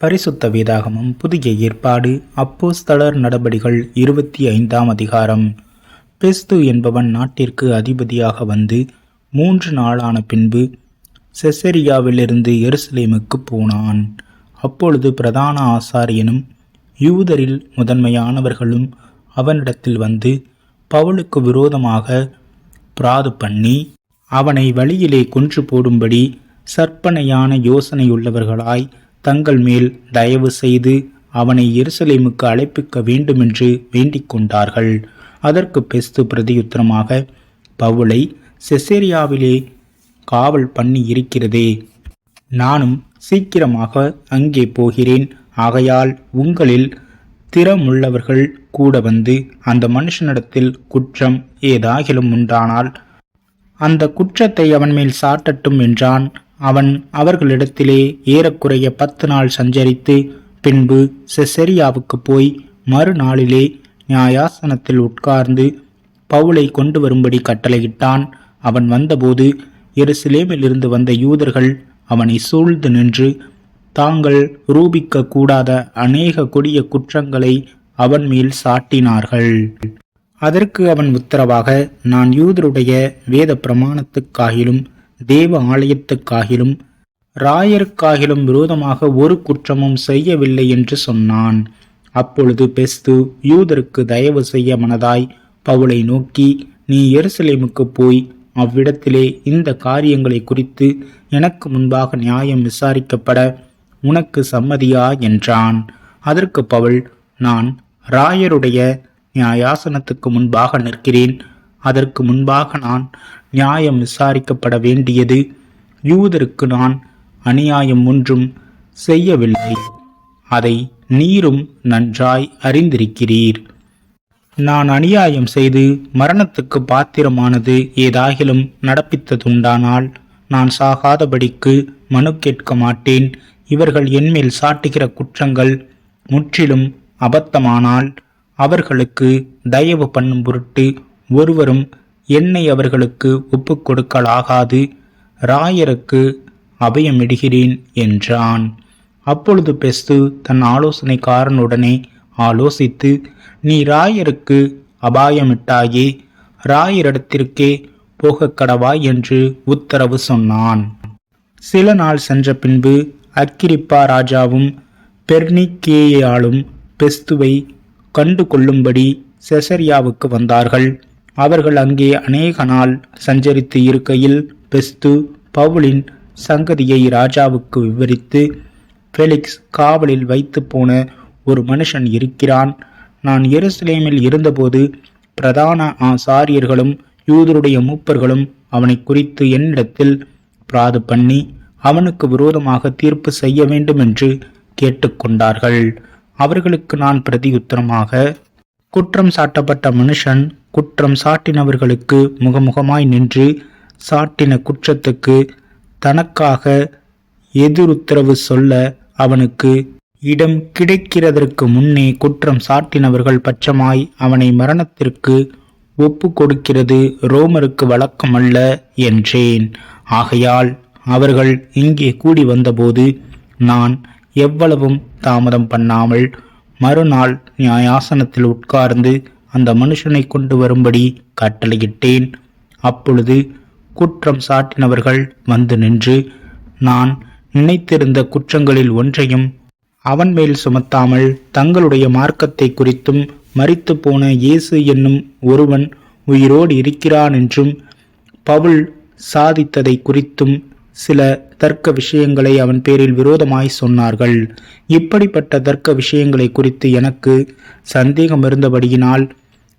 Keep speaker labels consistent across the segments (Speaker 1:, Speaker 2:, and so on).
Speaker 1: பரிசுத்த வேதாகமம் புதிய ஏற்பாடு அப்போஸ்தலர் நடபடிகள் இருபத்தி ஐந்தாம் அதிகாரம். பெஸ்து என்பவன் நாட்டிற்கு அதிபதியாக வந்து மூன்று நாளான பின்பு செசரியாவிலிருந்து எருசலேமுக்கு போனான். அப்பொழுது பிரதான ஆசாரியனும் யூதரில் முதன்மையானவர்களும் அவனிடத்தில் வந்து பவுலுக்கு விரோதமாக பிராது பண்ணி அவனை வழியிலே கொன்று போடும்படி சற்பனையான யோசனையுள்ளவர்களாய் தங்கள் மேல் தயவு செய்து அவனை எருசலேமுக்கு அழைப்பிக்க வேண்டுமென்று வேண்டிக் கொண்டார்கள். அதற்கு பெஸ்து பிரதியுத்தரமாக பவுலை செசேரியாவிலே காவல் பண்ணி இருக்கிறதே. நானும் சீக்கிரமாக அங்கே போகிறேன். ஆகையால் உங்களில் திறமுள்ளவர்கள் கூட வந்து அந்த மனுஷனிடத்தில் குற்றம் ஏதாகிலும் உண்டானால் அந்த குற்றத்தை அவன் மேல் சாட்டட்டும் என்றான். அவன் அவர்களிடத்திலே ஏறக்குறைய பத்து நாள் சஞ்சரித்து பின்பு செசரியாவுக்கு போய் மறுநாளிலே நியாயாசனத்தில் உட்கார்ந்து பவுலை கொண்டு வரும்படி கட்டளையிட்டான். அவன் வந்தபோது எருசலேமிலிருந்து வந்த யூதர்கள் அவனை சூழ்ந்து நின்று தாங்கள் ரூபிக்க கூடாத அநேக கொடிய குற்றங்களை அவன் மேல் சாட்டினார்கள். அதற்கு அவன் உத்தரவாக நான் யூதருடைய வேத பிரமாணத்துக்காகிலும் தேவ ஆலயத்துக்காகிலும் ராயருக்காகிலும் விரோதமாக ஒரு குற்றமும் செய்யவில்லை என்று சொன்னான். அப்பொழுது பெஸ்து யூதருக்கு தயவு செய்ய மனதாய் பவுலை நோக்கி நீ எருசலேமுக்கு போய் அவ்விடத்திலே இந்த காரியங்களை குறித்து எனக்கு முன்பாக நியாயம் விசாரிக்கப்பட உனக்கு சம்மதியா? என்றான். அதற்கு பவுல் நான் ராயருடைய நியாயாசனத்துக்கு முன்பாக நிற்கிறேன். அதற்கு முன்பாக நான் நியாயம் விசாரிக்கப்பட வேண்டியது. யூதருக்கு நான் அநியாயம் ஒன்றும் செய்யவில்லை. அதை நீரும் நன்றாய் அறிந்திருக்கிறீர். நான் அநியாயம் செய்து மரணத்துக்கு பாத்திரமானது ஏதாகிலும் நடப்பித்ததுண்டானால் நான் சாகாதபடிக்கு மனு கேட்க மாட்டேன். இவர்கள் என்மேல் சாட்டுகிற குற்றங்கள் முற்றிலும் அபத்தமானால் அவர்களுக்கு தயவு பண்ணும் பொருட்டு ஒருவரும் என்னை அவர்களுக்கு ஒப்புக் கொடுக்கலாகாது ராயருக்கு அபயமிடுகிறேன் என்றான். அப்பொழுது பெஸ்து தன் ஆலோசனைக்காரனுடனே ஆலோசித்து நீ ராயருக்கு அபாயமிட்டாயே ராயரிடத்திற்கே போக கடவாய் என்று உத்தரவு சொன்னான். சில நாள் சென்ற பின்பு அக்கிரிப்பா ராஜாவும் பெர்னிக்கேயாலும் பெஸ்துவை கண்டு கொள்ளும்படி செசரியாவுக்கு வந்தார்கள். அவர்கள் அங்கே அநேக நாள் சஞ்சரித்து இருக்கையில் பெஸ்து பவுலின் சங்கதியை ராஜாவுக்கு விவரித்து ஃபெலிக்ஸ் காவலில் வைத்து போன ஒரு மனுஷன் இருக்கிறான். நான் எருசலேமில் இருந்தபோது பிரதான ஆசாரியர்களும் யூதருடைய மூப்பர்களும் அவனை குறித்து என்னிடத்தில் பிராது பண்ணி அவனுக்கு விரோதமாக தீர்ப்பு செய்ய வேண்டும் என்று கேட்டுக்கொண்டார்கள். அவர்களுக்கு நான் பிரதியுத்தரமாக குற்றம் சாட்டப்பட்ட மனுஷன் குற்றம் சாட்டினவர்களுக்கு முகமுகமாய் நின்று சாட்டின குற்றத்துக்கு தனக்காக எதிருத்தரவு சொல்ல அவனுக்கு இடம் கிடைக்கிறதற்கு முன்னே குற்றம் சாட்டினவர்கள் பட்சமாய் அவனை மரணத்திற்கு ஒப்பு கொடுக்கிறது ரோமருக்கு வழக்கமல்ல என்றேன். ஆகையால் அவர்கள் இங்கே கூடி வந்தபோது நான் எவ்வளவும் தாமதம் பண்ணாமல் மறுநாள் நியாயாசனத்தில் உட்கார்ந்து அந்த மனுஷனை கொண்டு வரும்படி கட்டளையிட்டேன். அப்பொழுது குற்றம் சாட்டினவர்கள் வந்து நின்று நான் நினைத்திருந்த குற்றங்களில் ஒன்றையும் அவன் மேல் சுமத்தாமல் தங்களுடைய மார்க்கத்தை குறித்தும் மறித்து போன இயேசு என்னும் ஒருவன் உயிரோடு இருக்கிறான் என்றும் பவுல் சாதித்ததை குறித்தும் சில தர்க்க விஷயங்களை அவன் பேரில் விரோதமாய் சொன்னார்கள். இப்படிப்பட்ட தர்க்க விஷயங்களை குறித்து எனக்கு சந்தேகம் இருந்தபடியினால்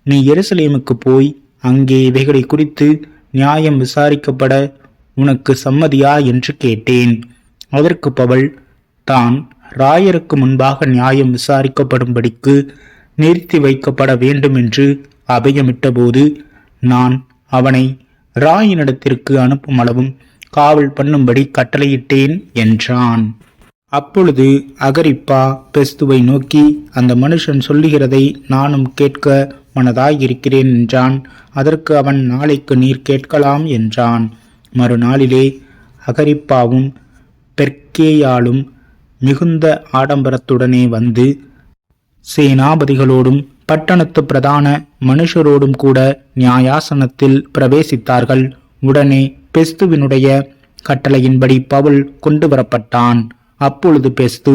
Speaker 1: நீ எருசலேமுக்கு போய் அங்கே இவைகளை குறித்து நியாயம் விசாரிக்கப்பட உனக்கு சம்மதியா என்று கேட்டேன். அதற்கு பவள் தான் ராயருக்கு முன்பாக நியாயம் விசாரிக்கப்படும்படிக்கு நிறுத்தி வைக்கப்பட வேண்டும் என்று அபயமிட்டபோது நான் அவனை ராயினிடத்திற்கு அனுப்பும் அளவும் காவல் பண்ணும்படி கட்டளையிட்டேன் என்றான். அப்பொழுது அகரிப்பா பெஸ்துவை நோக்கி அந்த மனுஷன் சொல்லுகிறதை நானும் கேட்க மனதாயிருக்கிறேன் என்றான். அதற்கு அவன் நாளைக்கு நீர் கேட்கலாம் என்றான். மறுநாளிலே அகரிப்பாவும் பெர்க்கேயாலும் மிகுந்த ஆடம்பரத்துடனே வந்து சேனாபதிகளோடும் பட்டணத்து பிரதான மனுஷரோடும் கூட நியாயாசனத்தில் பிரவேசித்தார்கள். உடனே பெஸ்துவினுடைய கட்டளையின்படி பவுல் கொண்டு வரப்பட்டான். அப்பொழுது பெஸ்து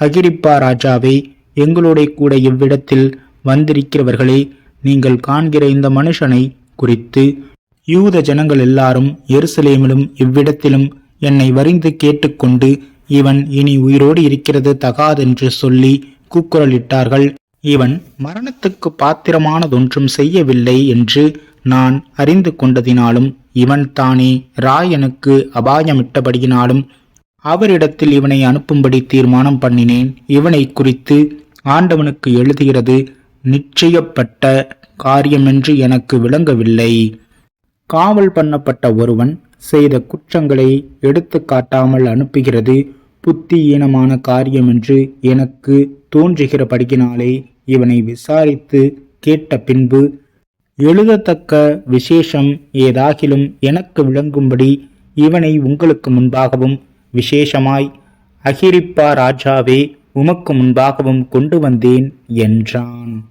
Speaker 1: அகிரிப்பா ராஜாவே எங்களோட கூட இவ்விடத்தில் வந்திருக்கிறவர்களே நீங்கள் காண்கிற இந்த மனுஷனை குறித்து யூத ஜனங்கள் எல்லாரும் எருசலேமிலும் இவ்விடத்திலும் என்னை வரிந்து கேட்டுக்கொண்டு இவன் இனி உயிரோடு இருக்கிறது தகாதென்று சொல்லி கூக்குரலிட்டார்கள். இவன் மரணத்துக்கு பாத்திரமானதொன்றும் செய்யவில்லை என்று நான் அறிந்து கொண்டதினாலும் இவன் தானே ராயனுக்கு அபாயமிட்டபடியினாலும் அவரிடத்தில் இவனை அனுப்பும்படி தீர்மானம் பண்ணினேன். இவனை குறித்து ஆண்டவனுக்கு எழுதுகிறது நிச்சயப்பட்ட காரியமென்று எனக்கு விளங்கவில்லை. காவல் பண்ணப்பட்ட ஒருவன் செய்த குற்றங்களை எடுத்து காட்டாமல் அனுப்புகிறது. புத்தியீனமான காரியம் என்று எனக்கு தோன்றுகிறபடியினாலே இவனை விசாரித்து கேட்ட பின்பு எழுதத்தக்க விசேஷம் ஏதாகிலும் எனக்கு விளங்கும்படி இவனை உங்களுக்கு முன்பாகவும் விசேஷமாய் அகிரிப்பா ராஜாவே உமக்கு முன்பாகவும் கொண்டு வந்தேன் என்றான்.